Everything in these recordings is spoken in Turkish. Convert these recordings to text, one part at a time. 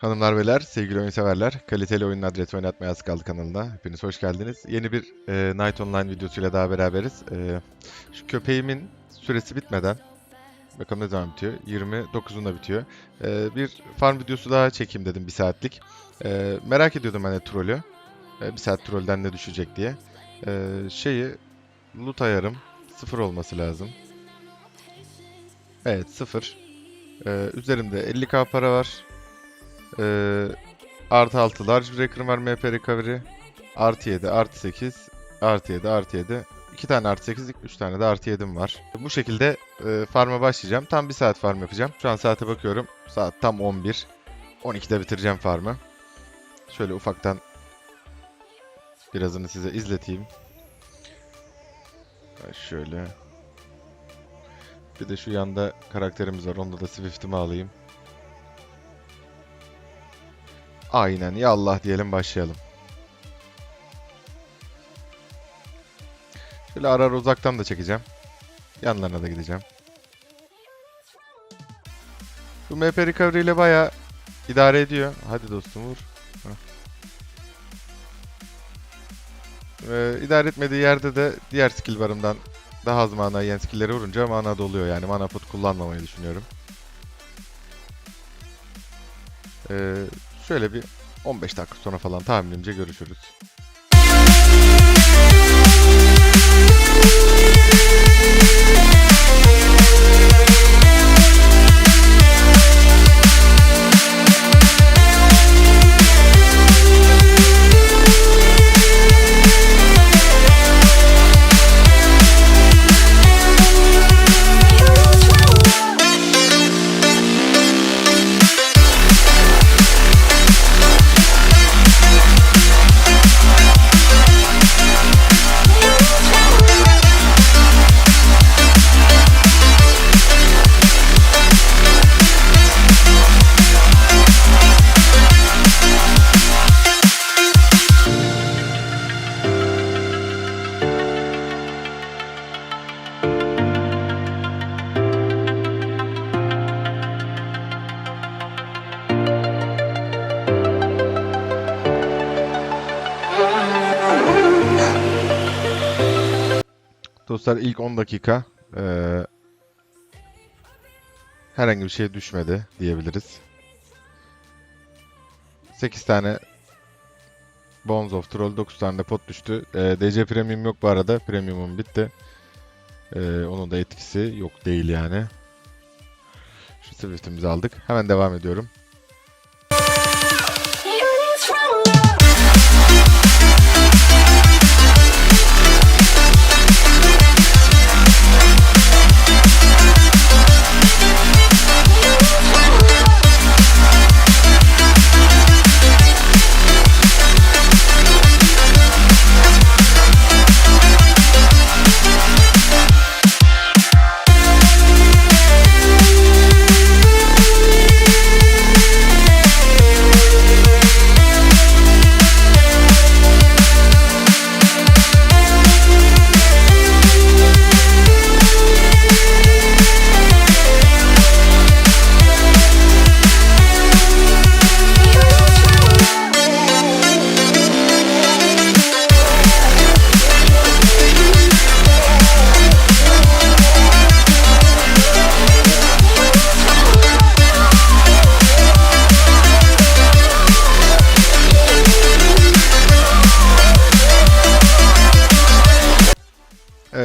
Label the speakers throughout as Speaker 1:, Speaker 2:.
Speaker 1: Hanımlar beyler, sevgili oyun severler, kaliteli oyunun adresi oynatmaya az kaldı kanalına. Hepiniz hoş geldiniz. Yeni bir e, Night Online videosuyla daha beraberiz. E, şu köpeğimin süresi bitmeden, bakalım ne zaman bitiyor? 29'unda bitiyor. E, bir farm videosu daha çekeyim dedim bir saatlik. E, merak ediyordum hani trolü. E, bir saat trollden ne düşecek diye. E, şeyi, loot ayarım sıfır olması lazım. Evet sıfır. E, üzerimde 50k para var. Ee, artı 6 large breaker var MP recovery. Artı 7, artı 8, artı 7, artı 7. 2 tane artı 8, 3 tane de artı 7'm var. Bu şekilde e, farm'a başlayacağım. Tam 1 saat farm yapacağım. Şu an saate bakıyorum. Saat tam 11. 12'de bitireceğim farm'ı. Şöyle ufaktan birazını size izleteyim. Şöyle. Bir de şu yanda karakterimiz var. Onda da Swift'imi alayım. Aynen ya Allah diyelim başlayalım. Şöyle ara ara uzaktan da çekeceğim. Yanlarına da gideceğim. Bu MP recovery ile bayağı idare ediyor. Hadi dostum vur. Ee, idare etmediği yerde de diğer skill barımdan daha az mana yiyen skill'leri vurunca mana doluyor. Yani mana pot kullanmamayı düşünüyorum. Ee, şöyle bir 15 dakika sonra falan tahminimce görüşürüz. Dostlar ilk 10 dakika eee, herhangi bir şey düşmedi diyebiliriz. 8 tane Bones of Troll, 9 tane de pot düştü. Eee, DC Premium yok bu arada. Premium'um bitti. Eee, onun da etkisi yok değil yani. Şu Swift'imizi aldık. Hemen devam ediyorum.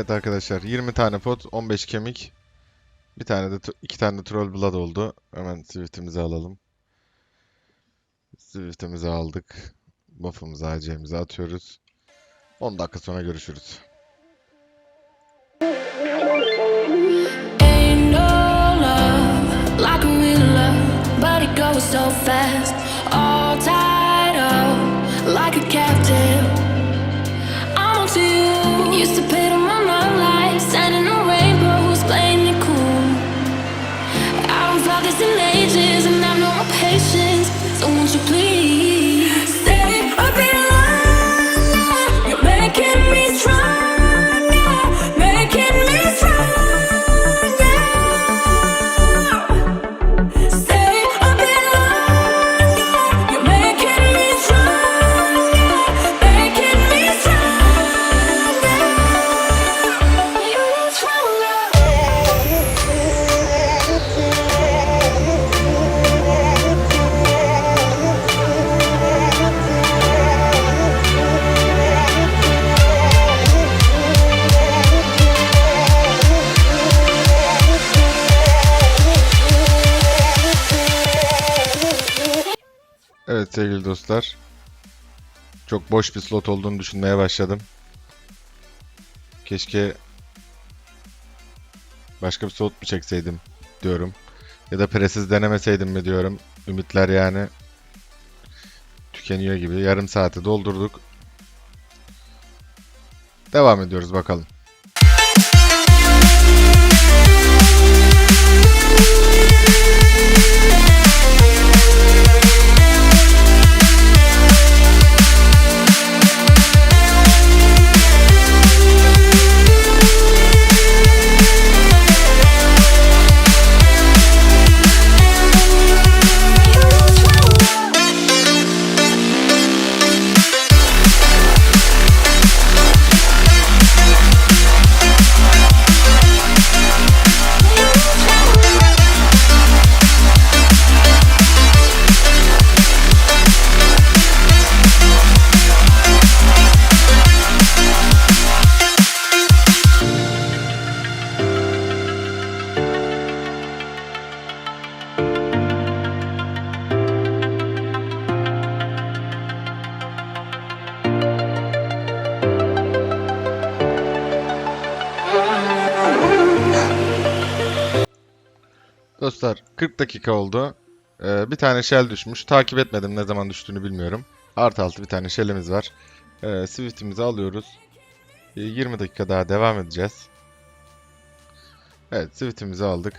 Speaker 1: Evet arkadaşlar 20 tane pot, 15 kemik. Bir tane de iki tane de troll blood oldu. Hemen Swift'imizi alalım. Swift'imizi aldık. Buff'ımızı AC'mizi atıyoruz. 10 dakika sonra görüşürüz.
Speaker 2: Ain't no love like a real but it goes so fast.
Speaker 1: Sevgili dostlar. Çok boş bir slot olduğunu düşünmeye başladım. Keşke başka bir slot mu çekseydim diyorum. Ya da presiz denemeseydim mi diyorum. Ümitler yani tükeniyor gibi. Yarım saati doldurduk. Devam ediyoruz bakalım. Dostlar 40 dakika oldu. Ee, bir tane shell düşmüş. Takip etmedim ne zaman düştüğünü bilmiyorum. Artı altı bir tane shell'imiz var. Ee, Swift'imizi alıyoruz. Ee, 20 dakika daha devam edeceğiz. Evet Swift'imizi aldık.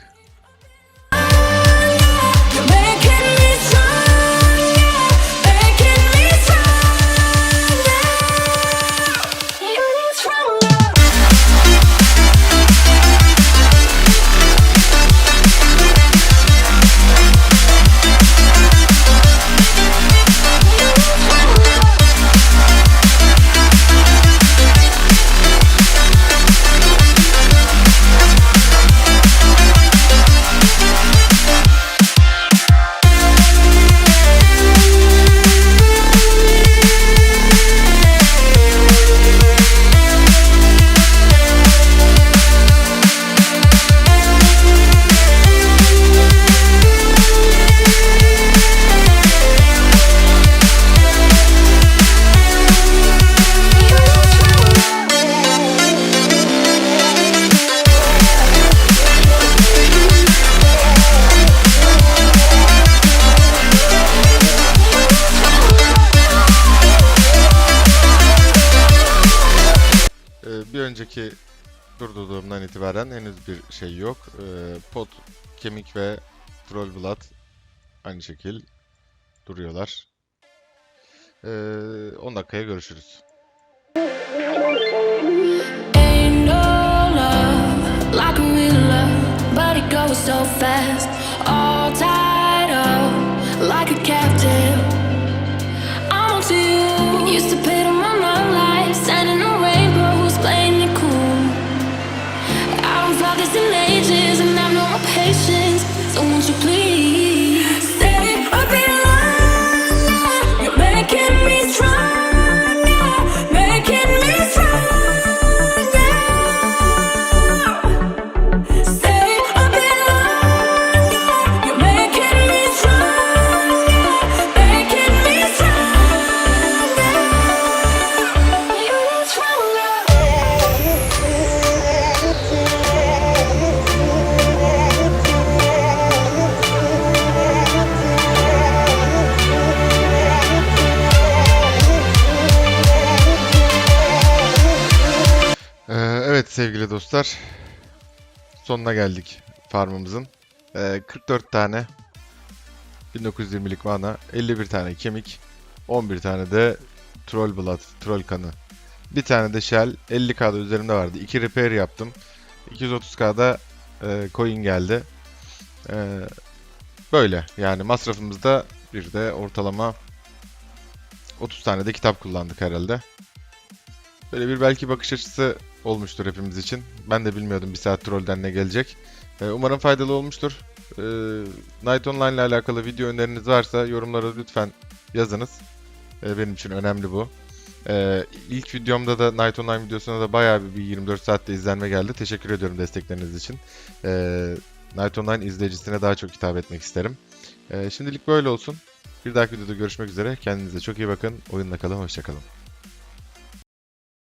Speaker 1: Önceki durduğumdan itibaren henüz bir şey yok. Ee, pot, kemik ve troll blood aynı şekil duruyorlar. Ee, 10 dakikaya görüşürüz. Evet sevgili dostlar. Sonuna geldik farmımızın. Ee, 44 tane 1920'lik mana, 51 tane kemik, 11 tane de troll blood, troll kanı. Bir tane de shell 50k'da üzerimde vardı. 2 repair yaptım. 230k'da e, coin geldi. Ee, böyle yani masrafımızda bir de ortalama 30 tane de kitap kullandık herhalde. Böyle bir belki bakış açısı olmuştur hepimiz için. Ben de bilmiyordum bir saat trollden ne gelecek. Ee, umarım faydalı olmuştur. Ee, Night Online ile alakalı video öneriniz varsa yorumlara lütfen yazınız. Ee, benim için önemli bu. Ee, ilk videomda da Night Online videosuna da bayağı bir, bir 24 saatte izlenme geldi. Teşekkür ediyorum destekleriniz için. Ee, Night Online izleyicisine daha çok hitap etmek isterim. Ee, şimdilik böyle olsun. Bir dahaki videoda görüşmek üzere. Kendinize çok iyi bakın. Oyunla kalın. Hoşçakalın.